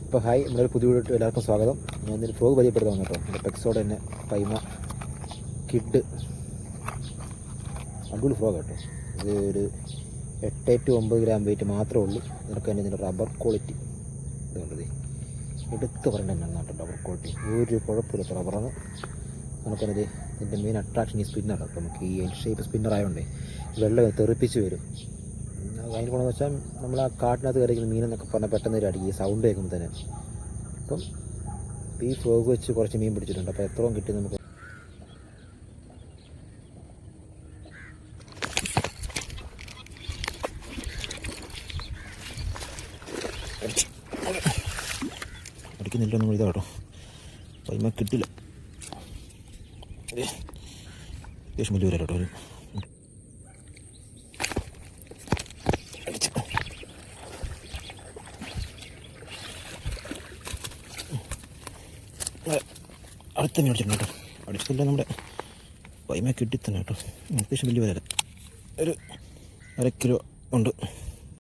ഇപ്പോൾ ഹായ് നമ്മളൊരു പുതിയ വീഡിയോ എല്ലാവർക്കും സ്വാഗതം. ഞാൻ ഇന്നൊരു ഫ്രോഗ് പരിചയപ്പെടുത്താൻ കേട്ടോ. എന്റെ പെക്സോടെ തന്നെ പൈമ കിഡ് അടിപൊളി ഫ്രോഗ് കേട്ടോ. ഇത് ഒരു എട്ട് ടു ഒമ്പത് ഗ്രാം വെയിറ്റ് മാത്രമേ ഉള്ളൂ. നിനക്ക് തന്നെ ഇതിന്റെ റബ്ബർ ക്വാളിറ്റി ഇതുകൊണ്ടത് എടുത്ത് പറയേണ്ട എന്നാണ് കേട്ടോ റബ്ബർ ക്വാളിറ്റി ഒരു കുഴപ്പമില്ല റബ്ബറാണ് നമുക്കത് ഇതിന്റെ മെയിൻ അട്രാക്ഷൻ ഈ സ്പിന്നറാണ് അപ്പോൾ നമുക്ക് ഈ എൻ ഷേപ്പ് സ്പിന്നർ ആയതുകൊണ്ടേ വെള്ളം തെറിപ്പിച്ച് വരും. അതിന് ഗുണമെന്ന് വെച്ചാൽ നമ്മൾ ആ കാട്ടിനകത്ത് കയറിക്കുന്ന മീനെന്നൊക്കെ പറഞ്ഞാൽ പെട്ടെന്ന് ഒരു അടിക്കും ഈ സൗണ്ട് കേൾക്കുമ്പോൾ തന്നെ. അപ്പം ഈ ഫ്രോഗ് വെച്ച് കുറച്ച് മീൻ പിടിച്ചിട്ടുണ്ട്. അപ്പോൾ എത്രയും കിട്ടി നമുക്ക്. അടിക്കുന്നില്ല ഒന്നും ഇതാ കേട്ടോ. അപ്പം കിട്ടില്ല. അത്യാവശ്യം വലിയ വരാം ഒരു അടുത്ത തന്നെ അടിച്ചിട്ടുണ്ട് കേട്ടോ. അടിച്ചില്ല നമ്മുടെ വൈമ കിട്ടി തന്നെ കേട്ടോ. അത്യാവശ്യം വലിയ വില ഒരു അര കിലോ ഉണ്ട്.